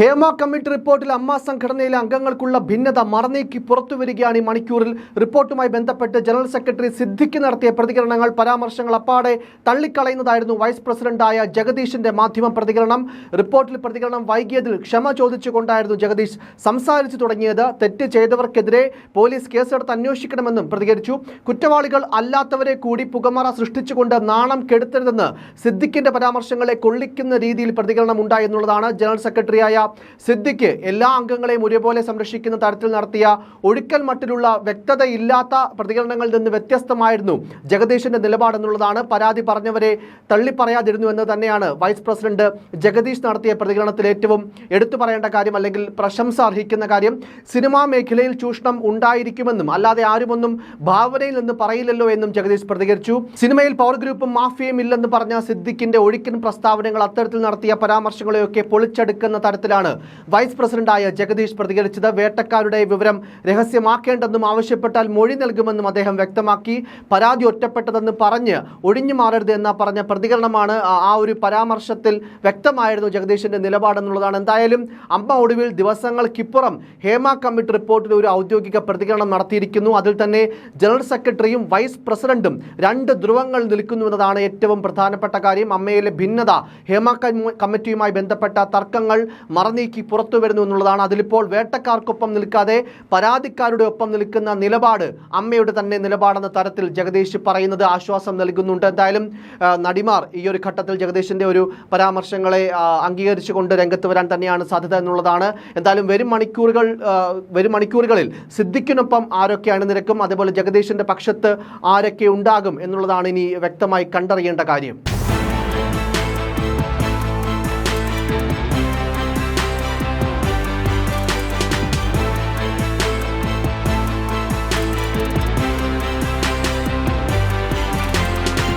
Hema committee റിപ്പോർട്ടിൽ അമ്മ സംഘടനയിലെ അംഗങ്ങൾക്കുള്ള ഭിന്നത മറനീക്കി പുറത്തുവരികയാണ് ഈ മണിക്കൂറിൽ. റിപ്പോർട്ടുമായി ബന്ധപ്പെട്ട് ജനറൽ സെക്രട്ടറി സിദ്ദിഖ് നടത്തിയ പ്രതികരണങ്ങൾ പരാമർശങ്ങൾ അപ്പാടെ തള്ളിക്കളയുന്നതായിരുന്നു വൈസ് പ്രസിഡന്റായ ജഗദീഷിന്റെ മാധ്യമ പ്രതികരണം. റിപ്പോർട്ടിൽ പ്രതികരണം വൈകിയതിൽ ക്ഷമ ചോദിച്ചുകൊണ്ടായിരുന്നു ജഗദീഷ് സംസാരിച്ചു തുടങ്ങിയത്. തെറ്റ് ചെയ്തവർക്കെതിരെ പോലീസ് കേസെടുത്ത് അന്വേഷിക്കണമെന്നും പ്രതികരിച്ചു. കുറ്റവാളികൾ അല്ലാത്തവരെ കൂടി പുകമറ സൃഷ്ടിച്ചുകൊണ്ട് നാണം കെടുത്തരുതെന്ന് സിദ്ദിഖിന്റെ പരാമർശങ്ങളെ കൊള്ളിക്കുന്ന രീതിയിൽ പ്രതികരണം ഉണ്ടായി എന്നുള്ളതാണ് ജനറൽ സെക്രട്ടറിയായ സിദ്ദിഖ് എല്ലാ അംഗങ്ങളെയും ഒരേപോലെ സംരക്ഷിക്കുന്ന തരത്തിൽ നടത്തിയ ഒഴുക്കൽ മട്ടിലുള്ള വ്യക്തതയില്ലാത്ത പ്രതികരണങ്ങളിൽ നിന്ന് വ്യത്യസ്തമായിരുന്നു ജഗദീഷിന്റെ നിലപാടെന്നുള്ളതാണ് പരാതി പറഞ്ഞവരെ തള്ളിപ്പറയാതിരുന്നു എന്ന് തന്നെയാണ് വൈസ് പ്രസിഡന്റ് ജഗദീഷ് നടത്തിയ പ്രതികരണത്തിൽ ഏറ്റവും എടുത്തു പറയേണ്ട കാര്യം അല്ലെങ്കിൽ പ്രശംസ അർഹിക്കുന്ന കാര്യം സിനിമാ മേഖലയിൽ ചൂഷണം ഉണ്ടായിരിക്കുമെന്നും അല്ലാതെ ആരുമൊന്നും ഭാവനയിൽ നിന്ന് പറയില്ലല്ലോ എന്നും ജഗദീഷ് പ്രതികരിച്ചു. സിനിമയിൽ പവർ ഗ്രൂപ്പും മാഫിയയും ഇല്ലെന്ന് പറഞ്ഞ സിദ്ദിഖിന്റെ ഒഴുക്കിൻ പ്രസ്താവനകൾ അത്തരത്തിൽ നടത്തിയ പരാമർശങ്ങളെയൊക്കെ പൊളിച്ചെടുക്കുന്ന തരത്തിലാണ് വൈസ് പ്രസിഡന്റായ ജഗദീഷ് പ്രതികരിച്ചത് വേട്ടക്കാരുടെ വിവരം രഹസ്യമാക്കേണ്ടെന്നും ആവശ്യപ്പെട്ടാൽ മൊഴി നൽകുമെന്നും അദ്ദേഹം വ്യക്തമാക്കി. പരാതി ഒറ്റപ്പെട്ടതെന്ന് പറഞ്ഞ് ഒഴിഞ്ഞു മാറരുത് എന്ന പറഞ്ഞ പ്രതികരണമാണ് ആ- ഒരു പരാമർശത്തിൽ വ്യക്തമായിരുന്നു ജഗദീഷിന്റെ നിലപാടെന്നുള്ളതാണ്. എന്തായാലും അമ്മ ഒടുവിൽ ദിവസങ്ങൾക്കിപ്പുറം ഹേമ കമ്മിറ്റി റിപ്പോർട്ടിൽ ഒരു ഔദ്യോഗിക പ്രതികരണം നടത്തിയിരിക്കുന്നു. അതിൽ തന്നെ ജനറൽ സെക്രട്ടറിയും വൈസ് പ്രസിഡന്റും രണ്ട് ധ്രുവങ്ങൾ നിൽക്കുന്നു എന്നതാണ് ഏറ്റവും പ്രധാനപ്പെട്ട കാര്യം. അമ്മയിലെ ഭിന്നത ഹേമ കമ്മിറ്റിയുമായി ബന്ധപ്പെട്ട തർക്കങ്ങൾ മറനീക്കി പുറത്തു വരുന്നു എന്നുള്ളതാണ്. അതിലിപ്പോൾ വേട്ടക്കാർക്കൊപ്പം നിൽക്കാതെ പരാതിക്കാരുടെ ഒപ്പം നിൽക്കുന്ന നിലപാട് അമ്മയുടെ തന്നെ നിലപാടെന്ന തരത്തിൽ ജഗദീഷ് പറയുന്നത് ആശ്വാസം നൽകുന്നുണ്ട്. എന്തായാലും നടിമാർ ഈ ഒരു ഘട്ടത്തിൽ ജഗദീഷിന്റെ ഒരു പരാമർശങ്ങളെ അംഗീകരിച്ചുകൊണ്ട് രംഗത്ത് വരാൻ തന്നെയാണ് സാധ്യത എന്നുള്ളതാണ്. എന്തായാലും വരും മണിക്കൂറുകൾ വരും മണിക്കൂറുകളിൽ സിദ്ദിഖിനൊപ്പം ആരൊക്കെ അണിനിരക്കും അതേപോലെ ജഗദീഷിന്റെ പക്ഷത്ത് ആരൊക്കെ ഉണ്ടാകും എന്നുള്ളതാണ് ഇനി വ്യക്തമായി കണ്ടറിയേണ്ട കാര്യം.